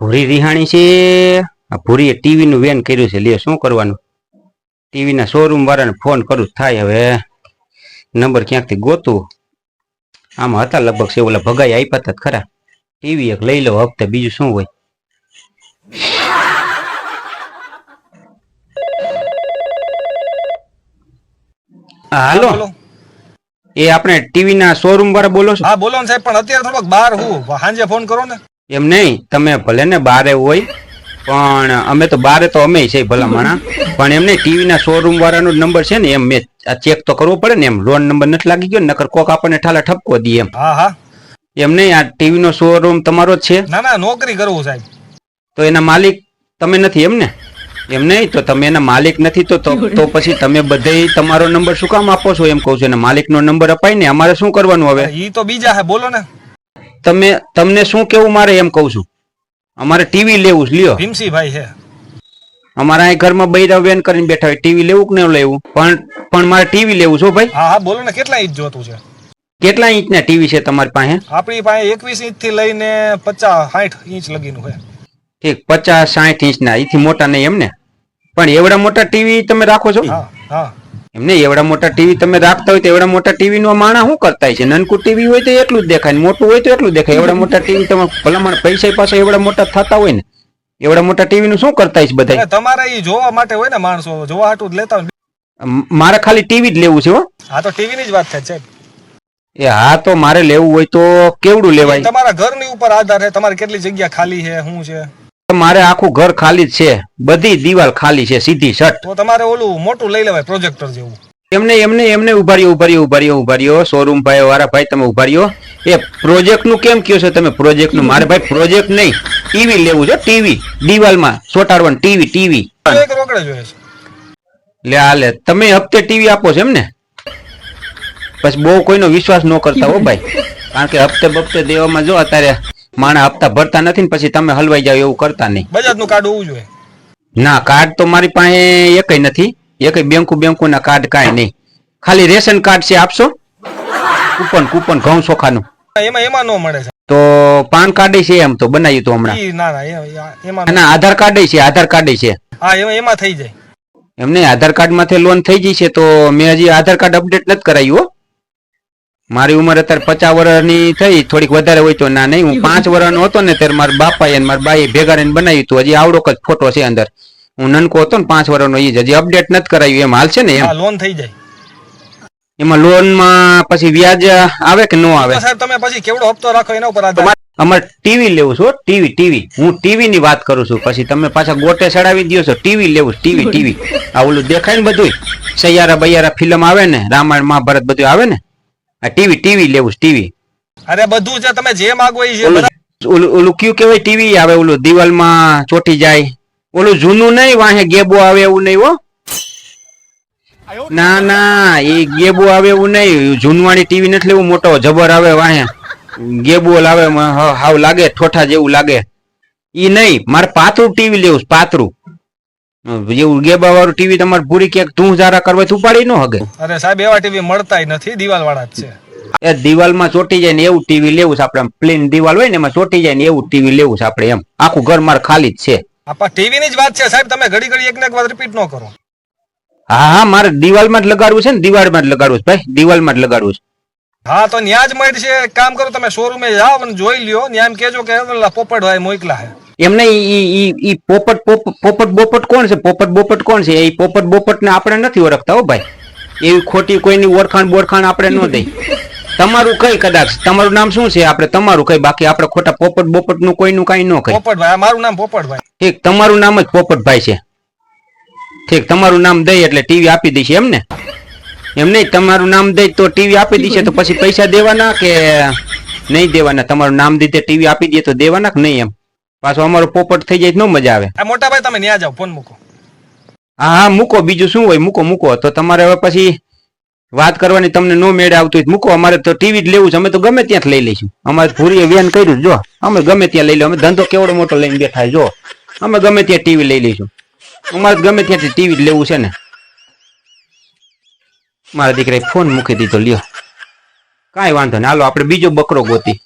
ભૂરી રિહાણી છે. આ ભૂરીએ ટીવીનું વેન કર્યું છે. લે શું કરવાનું? ટીવી ના શોરૂમ વાળાને ફોન કરું થાય હવે. નંબર ક્યાંકથી ગોતું આમાં હતા લગભગ છે. ઓલા ભગાઈ આપ્યા હતા ખરા. ટીવી એક લઈ લો હપ્તે. બીજું શું હોય? હાલો. એ આપણે ટીવી ના શોરૂમ વાળા બોલો છો? હા બોલો ને સાહેબ. પણ અત્યારે થોડોક બહાર હું. સાંજે ફોન કરો ને. એમ નહીં તમે ભલે ને બારે હોય પણ અમે તો બારે તો અમે છે ભલામણા પણ એમ નહીં ટીવી ના શોરૂમ વાળાનો નંબર છે ને એમ મેં આ ચેક તો કરવો પડે ને એમ લોન નંબર નથી લાગી ગયો ને નકર કોક આપણને ઠાલા ઠપકો દે એમ. હા હા. એમ નહીં આ ટીવી નો શોરૂમ તમારો જ છે. ના ના નોકરી કરવું સાહેબ. તો એના માલિક તમે નથી એમ ને? એમ નહીં તો તમે એના માલિક નથી તો તો તો પછી તમે બધે તમારો નંબર શું કામ આપો છો એમ કહું છું. એના માલિકનો નંબર અપાય ને અમારે શું કરવાનું હવે? એ તો બીજા હે બોલો ને. તમે તમને શું કેવું મારે એમ કહું છું? અમારે ટીવી લેવું છે લ્યો. ભીમસિંહભાઈ છે. અમારા અહીં ઘરમાં બૈરા વેન કરીને બેઠા હોય ટીવી લેવું કે ન લેવું? પણ પણ મારે ટીવી લેવું છો ભાઈ. હા હા બોલો ને કેટલા ઇંચ જોતું છે? કેટલા ઇંચના ટીવી છે તમારી પાસે? આપણી પાસે એકવીસ ઇંચથી લઈને પચાસ સાઠ ઇંચ લગીનું છે. ઠીક પચાસ સાઠ ઇંચના એથી મોટા નહીં એમ ને? પણ એવડા મોટા ટીવી તમે રાખો છો? હા હા. એમ નહીં એવડા મોટા ટીવી તમે રાખતા હોય તો એવડા મોટા ટીવી નો માણા શું કરતા છે? નનકું ટીવી હોય તો એટલું જ દેખાય મોટું હોય તો એટલું દેખાય. એવડા મોટા ટીવી તમે ભલામણ પૈસા પાસે એવડા મોટા થતા હોય ને એવડા મોટા ટીવી નું શું કરતા છે બધા તમારે એ જોવા માટે હોય ને માણસો જોવા હાટું જ લેતા હોય મારે ખાલી ટીવી જ લેવું છે હો. હા તો ટીવી ની જ વાત થાય છે એ હા તો મારે લેવું હોય તો કેવડું લેવાય? તમારા ઘરની ઉપર આધાર છે તમારે કેટલી જગ્યા ખાલી છે શું છે? મારે આખું ઘર ખાલી જ છે. બધી દિવાલ ખાલી છે સીધી સટ તો તમારે ઓલું મોટું લઈ લેવાય પ્રોજેક્ટર જેવું. એમને એમને એમને ઉભારીઓ ઉભારીઓ ઉભારીઓ રહ્યો ઊભા રહ્યો ઊભા રહ્યો શોરૂમ ભાઈ વાળા ભાઈ તમે ઉભારીઓ. એ પ્રોજેક્ટનું કેમ કયો છો તમે પ્રોજેક્ટનું મારે ભાઈ પ્રોજેક્ટ નહીં ટીવી લેવું છે ટીવી. દિવાલમાં સોટાડવાનું ટીવી ટીવી. લે આ લે તમે હપ્તે ટીવી આપો છો એમ ને પછી બહુ કોઈનો વિશ્વાસ ન કરતા હો ભાઈ. કારણ કે હપ્તે બપ્તે દેવામાં જો અત્યારે માણા હપ્તા ભરતા નથી ને પછી તમે હલવાઈ જાવ એવું કરતા નહીં. બજાજનું કાર્ડ હોવું જોઈએ. ના કાર્ડ તો મારી પાસે એકય નથી. એકય બેંકુ બેંકુ ના કાર્ડ કાંઈ નહીં. ખાલી રેશન કાર્ડ છે આપશો? કૂપન કૂપન ઘઉં ચોખાનું. એમાં એમાં નો મળે છે. તો પાન કાર્ડ છે એમ તો બનાવ્યું તો હમણાં. ના ના એમાં આધાર કાર્ડ છે આધાર કાર્ડ છે. હા એમાં એમાં થઈ જાય. એમને આધાર કાર્ડમાંથી લોન થઈ ગઈ છે તો મેં હજી આધાર કાર્ડ અપડેટ નથી કરાયું હો. મારી ઉંમર અત્યારે પચાસ વર્ષની થઈ થોડીક વધારે હોય તો ના નહીં. હું પાંચ વર્ષનો હતો ને ત્યારે મારા બાપાએ એ મારા બાઈએ ભેગા રહીને બનાવ્યું હતું. હજી આવડોક જ ફોટો છે અંદર. હું નનકો હતો ને પાંચ વર્ષનો એ જ. હજી અપડેટ નથી કરાયું એમ હાલ છે ને એમ. લોન થઈ જાય. એમાં લોનમાં પછી વ્યાજ આવે કે ન આવે? સાહેબ તમે પછી કેવડો હપ્તો રાખો એના ઉપર આધાર? અમારે ટીવી લેવું છું ટીવી ટીવી. હું ટીવી ની વાત કરું છું. પછી તમે પાછા ગોટે ચડાવી દો છો. ટીવી લેવું ટીવી ટીવી. આ ઓલું દેખાય ને બધું સૈયારા બૈયારા ફિલ્મ આવે ને રામાયણ મહાભારત બધું આવે ને? આ ટીવી ટીવી લેવું ટીવી. અરે બધું છે તમે જે માંગો એ છે ઓલું કયું કેવાય ટીવી આવે ઓલું દિવાલમાં ચોટી જાય. ઓલું જૂનું નહીં વાહે ગેબો આવે એવું નહીં હો. ના ના એ ગેબો આવે એવું નહીં. જૂનવાળી ટીવી નથી લેવું મોટો જબર આવે વાહે. ગેબો લાવે હાવ લાગે ઠોઠા જેવું લાગે. ઈ નહીં મારે પાતળું ટીવી લેવું પાતળું. જેવું ગેબા વાળું ટીવી તમારે પૂરી ક્યાંક તું જારા કરવા ઉપાડી ન હગે. અરે સાહેબ એવા ટીવી મળતાય નથી દિવાલ વાળા જ છે. એ દિવાલમાં ચોટી જાય ને એવું ટીવી લેવું છે આપણે પ્લેન દિવાલ હોય ને એમાં ચોટી જાય ને એવું ટીવી લેવું છે આપણે એમ. આખું ઘર મારે ખાલી જ છે. આપા ટીવી ની જ વાત છે સાહેબ તમે ઘડી ઘડી એક ને એક વાત રિપીટ ન કરો. હા હા મારે દિવાલમાં જ લગાડવું છે ને દિવાલમાં જ લગાડવું છે ભાઈ દિવાલમાં જ લગાડવું છે. હા તો ન્યાજ મળશે. કામ કરો તમે શોરૂમે જાઓ અને જોઈ લ્યો. ન્યા એમ કેજો કે પોપડ ભાઈ મોકલા હે એમને ઈ પોપટ પોપટ બોપટ કોણ છે? પોપટ બોપટ કોણ છે? એ પોપટ બોપટ ને આપણે નથી ઓળખતા હો ભાઈ. એવી ખોટી કોઈની ઓળખાણ બોરખાણ આપણે ન દઈ. તમારું કઈ કદાચ? તમારું નામ શું છે? આપણે તમારું કઈ. બાકી આપણે ખોટા પોપટ બોપટનું કોઈનું કઈ ન કઈ. મારું નામ પોપટ ભાઈ. ઠીક તમારું નામ જ પોપટભાઈ છે. ઠીક તમારું નામ દઈ એટલે ટીવી આપી દઈશ એમ ને એમ નહીં તમારું નામ દઈ તો ટીવી આપી દઈશે તો પછી પૈસા દેવાના કે નહીં દેવાના? તમારું નામ દીધે ટીવી આપી દે તો દેવાના કે નહીં એમ? પાછો અમારો પોપટ થઈ જાય ન મજા આવે. આ મોટા ભાઈ તમે ન્યા જાઓ ફોન મૂકો. હા હા મૂકો. બીજું શું હોય? મૂકો મૂકો. તો તમારે હવે પછી વાત કરવાની તમને નો મેળે આવતું હોય તો મૂકો. અમારે તો ટીવી જ લેવું છે. અમે તો ગમે ત્યાંથી લઈ લઈશું. અમારે ભૂરીએ વેન કર્યું જો અમે ગમે ત્યાં લઈ લો અમે ધંધો કેવડો મોટો લઈને બેઠા જો અમે ગમે ત્યાં ટીવી લઈ લઈશું. અમારે ગમે ત્યાંથી ટીવી જ લેવું છે ને. મારા દીકરાએ ફોન મૂકી દીધો. લ્યો. કાંઈ વાંધો નહીં. હાલો આપણે બીજો બકરો ગોતી.